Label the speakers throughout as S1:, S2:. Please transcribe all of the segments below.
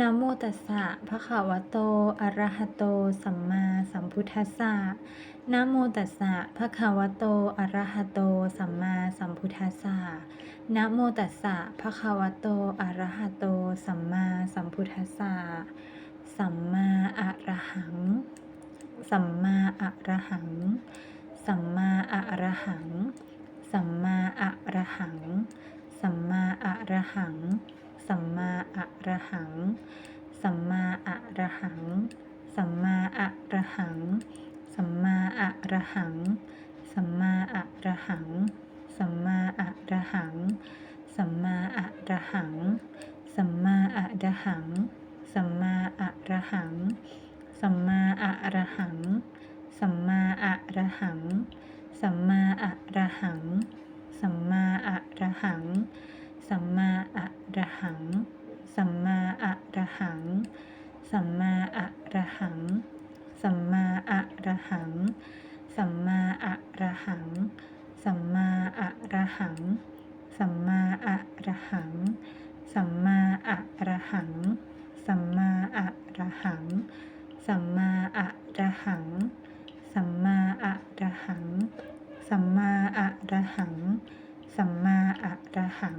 S1: นะโมตัสสะภะคะวะโต อะระหะโต สัมมาสัมพุทธัสสะนะโมตัสสะภะคะวะโต อะระหะโต สัมมาสัมพุทธัสสะนะโมตัสสะภะคะวะโต อะระหะโต สัมมาสัมพุทธัสสะสัมมาอะระหัง สัมมาอะระหัง สัมมาอะระหัง สัมมาอะระหัง สัมมาอะระหัง สัมมาอะระหัง สัมมาอะระหัง สัมมาอะระหัง สัมมาอะระหัง สัมมาอะระหัง สัมมาอะระหัง สัมมาอะระหัง สัมมาอะระหัง สัมมาอะระหัง สัมมาอะระหัง สัมมาอะระหัง สัมมาอะระหัง สัมมาอะระหัง สัมมาอะระ หัง สัมมาอะระหัง สัมมาอะระหัง สัมมาอะระหัง สัมมาอะระหัง สัมมาอะระหัง สัมมาอะระหัง สัมมาอะระหัง สัมมาอะระหัง สัมมาอะระหัง สัมมาอะระหัง สัมมาอะระหังสัมมาอะระหัง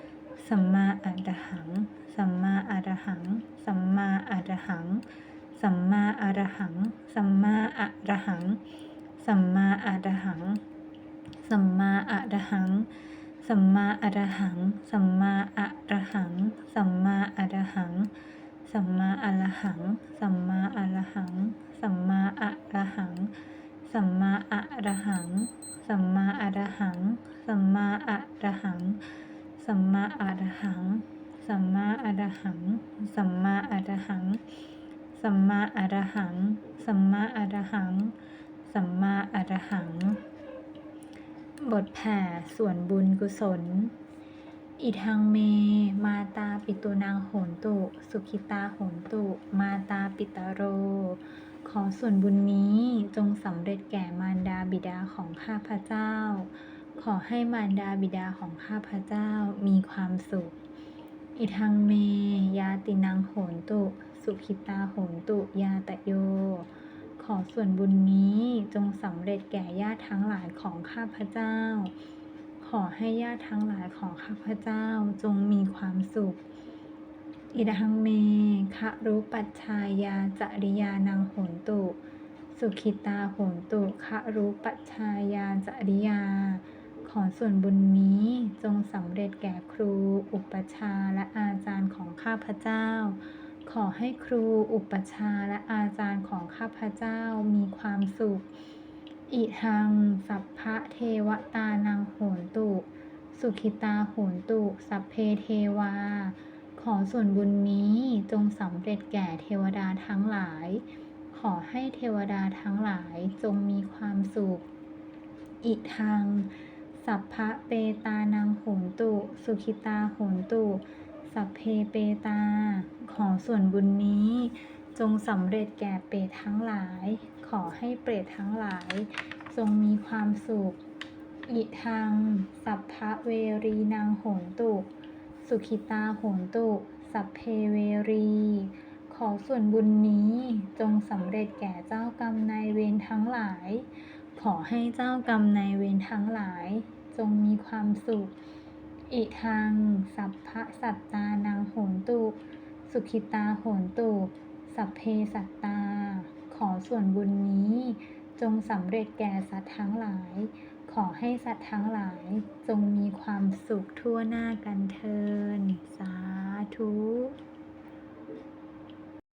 S1: สัมมาอะระหัง สัมมาอะระหัง สัมมาอะระหัง สัมมาอะระหัง สัมมาอะระหัง สัมมาอรหัง สัมมาอระหังสัมมาอะระหัง สัมมาอรหัง สัมมาอระหัง สัมมาอะระหัง สัมมาอะระหังสัมมาอะระหังสัมมาอะระหังสัมมาอะระหังสัมมาอะระหัง สัมมาอะระหัง สัมมาอะระหัง สัมมาอะระหัง สัมมาอะระหัง สัมมาอะระหัง สัมมาอะระหัง บทแผ่ส่วนบุญกุศล อิทังเม มาตาปิตุนางโหนตุ สุขิตาโหนตุ มาตาปิตาโร ขอส่วนบุญนี้จงสำเร็จแก่มารดาบิดาของข้าพเจ้า ขอให้มารดาบิดาของข้าพเจ้ามีความสุข อิทังเม ยาตินังโหนตุ สุขิตาโหนตุ ยาตะโย ขอส่วนบุญนี้จงสำเร็จแก่ญาติทั้งหลายของข้าพเจ้า ขอให้ญาติทั้งหลายของข้าพเจ้าจงมีความสุข อิดังเมคะรุปัชชายาจริยานังโหนตุ สุขิตาโหนตุคะรุปัชชายาจริยา ขอส่วนบุญนี้จงสำเร็จแก่ครูอุปชาและอาจารย์ของข้าพเจ้า ขอให้ครูอุปชาและอาจารย์ของข้าพเจ้ามีความสุข อิทัง สัพพะเทวตานังโหนตุ สุขิตาโหนตุ สัพเพเทวา ขอส่วนบุญนี้จงสำเร็จแก่เทวดาทั้งหลาย ขอให้เทวดาทั้งหลายจงมีความสุข อิทัง สัพพะเปตานังโหนตุ สุขิตาโหนตุ สัพเพเปตา ของส่วนบุญนี้ จงสำเร็จแก่เปรตทั้งหลาย ขอให้เปรตทั้งหลาย จงมีความสุข อิทัง สัพพะเวรีนางโหนตุ สุขิตาโหนตุ สัพเพเวรี ขอส่วนบุญนี้จงสำเร็จแก่เจ้ากรรมนายเวรทั้งหลาย ขอให้เจ้ากรรมนายเวรทั้งหลาย จงมีความสุข อิทัง สัพพะสัตตานังโหนตุ สุขิตาโหนตุ สัพเพสัตตา ขอส่วนบุญนี้ จงสำเร็จแก่สัตว์ทั้งหลาย ขอให้สัตว์ทั้งหลาย จงมีความสุขทั่วหน้ากันเทิน สาธุ